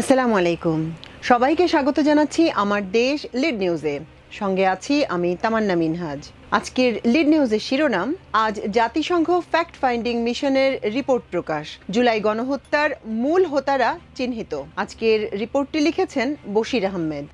আসসালামু আলাইকুম। সবাইকে স্বাগত জানাচ্ছি আমার দেশ লিড নিউজে। সঙ্গে আছি আমি তামান্না মিনহাজ। আজকের লিড নিউজের শিরোনাম, আজ জাতিসংঘ ফ্যাক্ট ফাইন্ডিং মিশনের রিপোর্ট প্রকাশ। জুলাই গণহত্যার মূল হোতারা চিহ্নিত। আজকের রিপোর্টটি লিখেছেন বশির আহমেদ।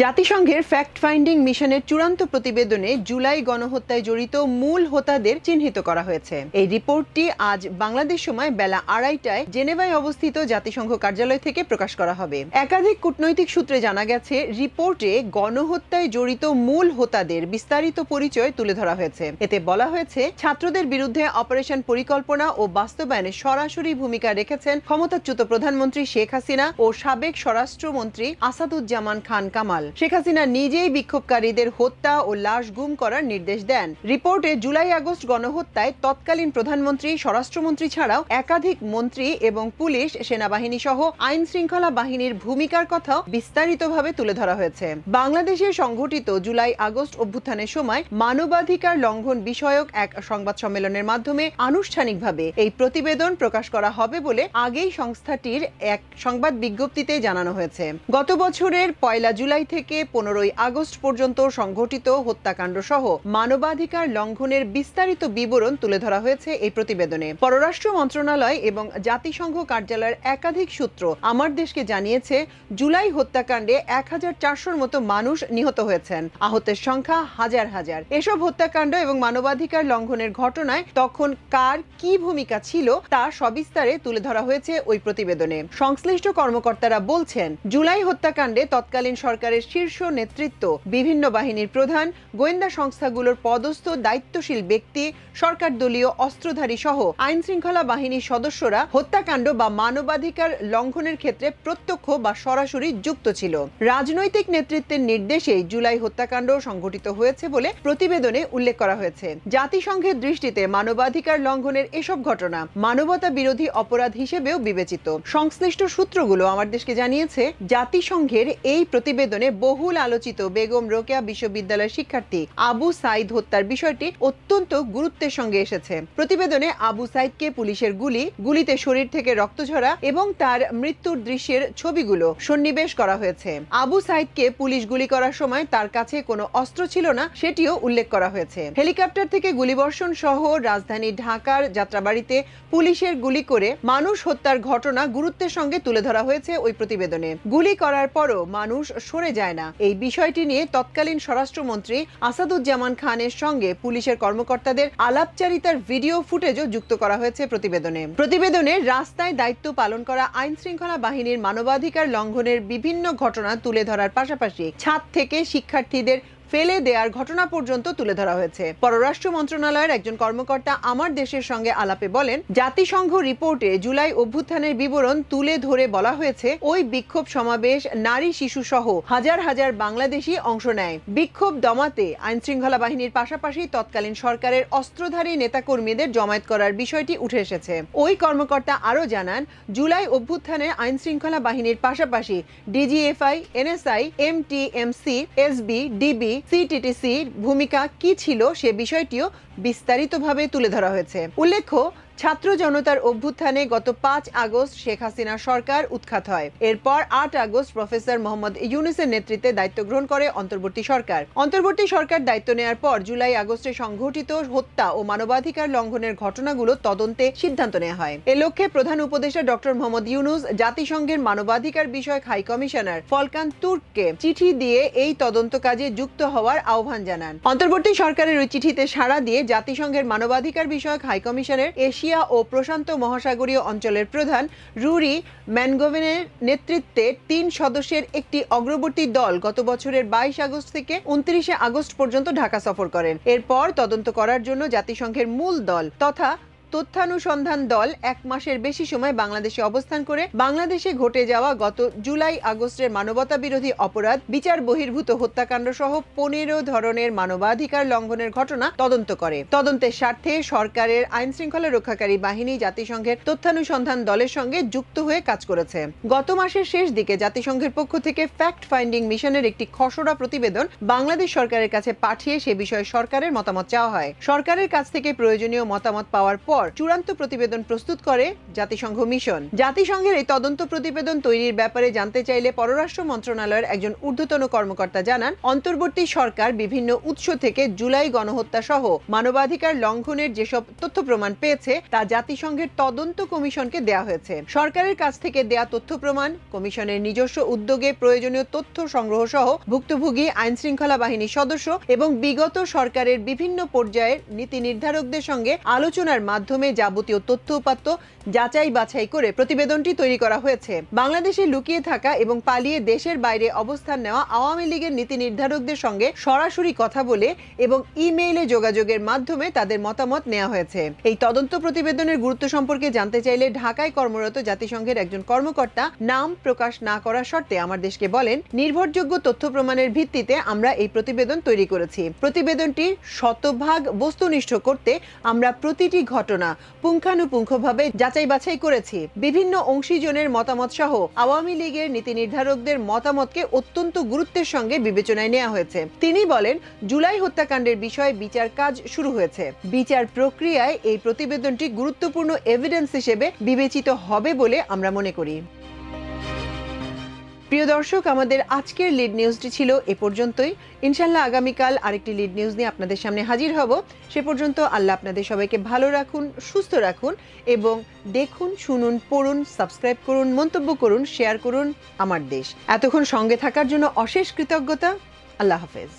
জাতিসংঘের ফ্যাক্ট ফাইন্ডিং মিশনের চূড়ান্ত প্রতিবেদনে জুলাই গণহত্যায় জড়িত মূল হোতাদের চিহ্নিত করা হয়েছে। এই রিপোর্টটি আজ বাংলাদেশ সময় বেলা আড়াইটায় জেনেভায় অবস্থিত জাতিসংঘ কার্যালয় থেকে প্রকাশ করা হবে। একাধিক কূটনৈতিক সূত্রে জানা গেছে, রিপোর্টে গণহত্যায় জড়িত মূল হোতাদের বিস্তারিত পরিচয় তুলে ধরা হয়েছে। এতে বলা হয়েছে, ছাত্রদের বিরুদ্ধে অপারেশন পরিকল্পনা ও বাস্তবায়নে সরাসরি ভূমিকা রেখেছেন ক্ষমতাচ্যুত প্রধানমন্ত্রী শেখ হাসিনা ও সাবেক স্বরাষ্ট্রমন্ত্রী আসাদুজ্জামান খান কামাল। শেখ হাসিনা নিজেই বিক্ষোভকারীদের হত্যা ও লাশ গুম করার নির্দেশ দেন। রিপোর্টে জুলাই আগস্ট গণহত্যায় তৎকালীন প্রধানমন্ত্রী, স্বরাষ্ট্রমন্ত্রী ছাড়াও একাধিক মন্ত্রী এবং পুলিশ সেনাবাহিনী সহ আইন শৃঙ্খলা বাহিনীর ভূমিকার কথাও বিস্তারিতভাবে তুলে ধরা হয়েছে। বাংলাদেশে সংঘটিত জুলাই আগস্ট অভ্যুত্থানের সময় মানবাধিকার লঙ্ঘন বিষয়ক এক সংবাদ সম্মেলনের মাধ্যমে আনুষ্ঠানিকভাবে এই প্রতিবেদন প্রকাশ করা হবে বলে আগেই সংস্থাটির এক সংবাদ বিজ্ঞপ্তিতে জানানো হয়েছে। গত বছরের পয়লা জুলাই থেকে পনেরোই আগস্ট পর্যন্ত সংঘটিত হত্যাকাণ্ড সহ মানবাধিকার লঙ্ঘনের বিস্তারিত বিবরণ তুলে ধরা হয়েছে এই প্রতিবেদনে। পররাষ্ট্র মন্ত্রণালয় এবং জাতিসংঘ কার্যালয়ের একাধিক সূত্র আমার দেশকে জানিয়েছে, জুলাই হত্যাকাণ্ডে এক হাজার মতো মানুষ নিহত হয়েছেন। আহতের সংখ্যা হাজার হাজার। এসব হত্যাকাণ্ড এবং মানবাধিকার লঙ্ঘনের ঘটনায় তখন কার কি ভূমিকা ছিল তা সবিস্তারে তুলে ধরা হয়েছে ওই প্রতিবেদনে। সংশ্লিষ্ট কর্মকর্তারা বলছেন, জুলাই হত্যাকাণ্ডে তৎকালীন সরকারের শীর্ষ নেতৃত্ব। বিভিন্ন বাহিনীর প্রধান, গোয়েন্দা সংস্থাগুলোর পদস্থ, দায়িত্বশীল ব্যক্তি সরকার দলীয় অস্ত্রধারী সহ আইন শৃঙ্খলা বাহিনীর সদস্যরা হত্যাকাণ্ড বা মানবাধিকার লঙ্ঘনের ক্ষেত্রে প্রত্যক্ষ বা সরাসরি যুক্ত ছিল। রাজনৈতিক নেতৃত্বের নির্দেশে জুলাই হত্যাকাণ্ড সংঘটিত হয়েছে বলে প্রতিবেদনে উল্লেখ করা হয়েছে। জাতিসংঘের দৃষ্টিতে মানবাধিকার লঙ্ঘনের এসব ঘটনা মানবতা বিরোধী অপরাধ হিসেবেও বিবেচিত। সংশ্লিষ্ট সূত্রগুলো আমার দেশকে জানিয়েছে, জাতিসংঘের এই প্রতিবেদনে বহুল আলোচিত বেগম রোকেয়া বিশ্ববিদ্যালয়ের শিক্ষার্থী আবু সাইদ হত্যার বিষয়টি অত্যন্ত গুরুত্বের সঙ্গে এসেছে। প্রতিবেদনে আবু সাইদকে পুলিশের গুলি, গুলিতে শরীর থেকে রক্ত ঝরা এবং তার মৃত্যুর দৃশ্যের ছবিগুলো সন্নিবেশ করা হয়েছে। আবু সাইদকে পুলিশ গুলি করার সময় তার কাছে কোনো অস্ত্র ছিল না, সেটিও উল্লেখ করা হয়েছে। হেলিকপ্টার থেকে গুলিবর্ষণ সহ রাজধানী ঢাকার যাত্রাবাড়িতে পুলিশের গুলি করে মানুষ হত্যার ঘটনা গুরুত্বের সঙ্গে তুলে ধরা হয়েছে ওই প্রতিবেদনে। গুলি করার পরও মানুষ সরে যায় না। এই বিষয়টি নিয়ে তৎকালীন স্বরাষ্ট্রমন্ত্রী আসাদুজ্জামান খানের সঙ্গে পুলিশের কর্মকর্তাদের আলাপচারিতার ভিডিও ফুটেজও যুক্ত করা হয়েছে প্রতিবেদনে। প্রতিবেদনে রাস্তায় দায়িত্ব পালন করা আইন শৃঙ্খলা বাহিনীর মানবাধিকার লঙ্ঘনের বিভিন্ন ঘটনা তুলে ধরার পাশাপাশি ছাদ থেকে শিক্ষার্থীদের ফেলে দেওয়ার ঘটনা পর্যন্ত তুলে ধরা হয়েছে। পররাষ্ট্র মন্ত্রণালয়ের একজন কর্মকর্তা আমার দেশের সঙ্গে আলাপে বলেন, জাতিসংঘ রিপোর্টে জুলাই অভ্যুত্থানের বিবরণ তুলে ধরে বলা হয়েছে, ওই বিক্ষোভ সমাবেশ নারী শিশু সহ হাজার হাজার বাংলাদেশি অংশ নেয়। বিক্ষোভ দমাতে আইন শৃঙ্খলা বাহিনীর পাশাপাশি তৎকালীন সরকারের অস্ত্রধারী নেতাকর্মীদের জমায়েত করার বিষয়টি উঠে এসেছে। ওই কর্মকর্তা আরও জানান, জুলাই অভ্যুত্থানে আইন শৃঙ্খলা বাহিনীর পাশাপাশি DGFI, NSI, MTMC, SB, DB সিটিটিসির ভূমিকা কি ছিল সে বিষয়টিও বিস্তারিতভাবে তুলে ধরা হয়েছে। উল্লেখ্য ছাত্র জনতার অভ্যুত্থানে গত পাঁচ আগস্ট শেখ হাসিনা সরকার উৎখাত হয়। এরপর আট আগস্ট প্রফেসর মোহাম্মদ ইউনুসের নেতৃত্বে দায়িত্ব গ্রহণ করে অন্তর্বর্তী সরকার। অন্তর্বর্তী সরকার দায়িত্ব নেওয়ার পর জুলাই আগস্টে সংঘটিত হত্যা ও মানবাধিকার লঙ্ঘনের ঘটনাগুলো তদন্তে সিদ্ধান্ত নেওয়া হয়। এ লক্ষ্যে প্রধান উপদেষ্টা ডক্টর মোহাম্মদ ইউনুস জাতিসংঘের মানবাধিকার বিষয়ক হাই কমিশনার ফলকান তুর্ককে চিঠি দিয়ে এই তদন্ত কাজে যুক্ত হওয়ার আহ্বান জানান। অন্তর্বর্তী সরকারের ওই চিঠিতে সাড়া দিয়ে জাতিসংঘের মানবাধিকার বিষয়ক হাই কমিশনের এশিয়া ও প্রশান্ত মহাসাগরীয় অঞ্চলের প্রধান রুরি ম্যানগোভেনের নেতৃত্বে তিন সদস্যের একটি অগ্রবর্তী দল গত বছরের বাইশ আগস্ট থেকে উনত্রিশে আগস্ট পর্যন্ত ঢাকা সফর করেন। এরপর তদন্ত করার জন্য জাতিসংঘের মূল দল তথা তথ্যানুসন্ধান দল এক মাসের বেশি সময় বাংলাদেশে অবস্থান করে বাংলাদেশে ঘটে যাওয়া গত জুলাই আগস্টের মানবতা বিরোধী অপরাধ, বিচার বহির্ভূত হত্যাকাণ্ড সহ পনেরো ধরনের মানবাধিকার লঙ্ঘনের ঘটনা তদন্ত করে। তদন্তের স্বার্থে সরকারের আইন শৃঙ্খলা রক্ষাকারী বাহিনী জাতিসংঘের তথ্যানুসন্ধান দলের সঙ্গে যুক্ত হয়ে কাজ করেছে। গত মাসের শেষ দিকে জাতিসংঘের পক্ষ থেকে ফ্যাক্ট ফাইন্ডিং মিশনের একটি খসড়া প্রতিবেদন বাংলাদেশ সরকারের কাছে পাঠিয়ে সে বিষয়ে সরকারের মতামত চাওয়া হয়। সরকারের কাছ থেকে প্রয়োজনীয় মতামত পাওয়ার পর পর চূড়ান্ত প্রতিবেদন প্রস্তুত করে জাতিসংঘ মিশন। জাতিসংঘের এই তদন্ত প্রতিবেদন তৈরির ব্যাপারে জানতে চাইলে পররাষ্ট্র মন্ত্রণালয়ের একজন ঊর্ধ্বতন কর্মকর্তা জানান, অন্তর্বর্তী সরকার বিভিন্ন উৎস থেকে জুলাই গণহত্যা সহ মানবাধিকার লঙ্ঘনের যেসব তথ্য প্রমাণ পেয়েছে, তা জাতিসংঘের তদন্ত কমিশনকে দেয়া হয়েছে। সরকারের কাছ থেকে দেয়া তথ্য প্রমাণ, কমিশনের নিজস্ব উদ্যোগে প্রয়োজনীয় তথ্য সংগ্রহ সহ ভুক্তভোগী আইন শৃঙ্খলা বাহিনীর সদস্য এবং বিগত সরকারের বিভিন্ন পর্যায়ের নীতি নির্ধারকদের সঙ্গে আলোচনার মাধ্যমে যাবতীয় তথ্য উপাত্ত যাচাই বাছাই করে প্রতিবেদনটি তৈরি করা হয়েছে। বাংলাদেশে লুকিয়ে থাকা এবং পালিয়ে দেশের বাইরে অবস্থান নেওয়া আওয়ামী লীগের নীতি নির্ধারকদের সঙ্গে সরাসরি কথা বলে এবং ইমেইলে যোগাযোগের মাধ্যমে তাদের মতামত নেওয়া হয়েছে। এই তদন্ত প্রতিবেদনের গুরুত্ব সম্পর্কে জানতে চাইলে ঢাকায় কর্মরত জাতিসংঘের একজন কর্মকর্তা নাম প্রকাশ না করার শর্তে আমার দেশকে বলেন, নির্ভরযোগ্য তথ্য প্রমাণের ভিত্তিতে আমরা এই প্রতিবেদন তৈরি করেছি। প্রতিবেদনটি শতভাগ বস্তুনিষ্ঠ করতে আমরা প্রতিটি ঘটনা পুঙ্খানুপুঙ্খভাবে যাচাই বাছাই করেছি। বিভিন্ন অংশীজনের মতামত সহ আওয়ামী লীগের নীতি নির্ধারকদের মতামতকে অত্যন্ত গুরুত্বের সঙ্গে বিবেচনায় নেওয়া হয়েছে। তিনি বলেন, জুলাই হত্যাকাণ্ডের বিষয়ে বিচার কাজ শুরু হয়েছে। বিচার প্রক্রিয়ায় এই প্রতিবেদনটি গুরুত্বপূর্ণ এভিডেন্স হিসেবে বিবেচিত হবে বলে আমরা মনে করি। প্রিয় দর্শক, আমাদের আজকের লিড নিউজটি ছিল এ পর্যন্তই। ইনশাল্লাহ আগামীকাল আরেকটি লিড নিউজ নিয়ে আপনাদের সামনে হাজির হব। সে পর্যন্ত আল্লাহ আপনাদের সবাইকে ভালো রাখুন, সুস্থ রাখুন এবং দেখুন, শুনুন, পড়ুন সাবস্ক্রাইব করুন, মন্তব্য করুন শেয়ার করুন আমার দেশ। এতক্ষণ সঙ্গে থাকার জন্য অশেষ কৃতজ্ঞতা। আল্লাহ হাফেজ।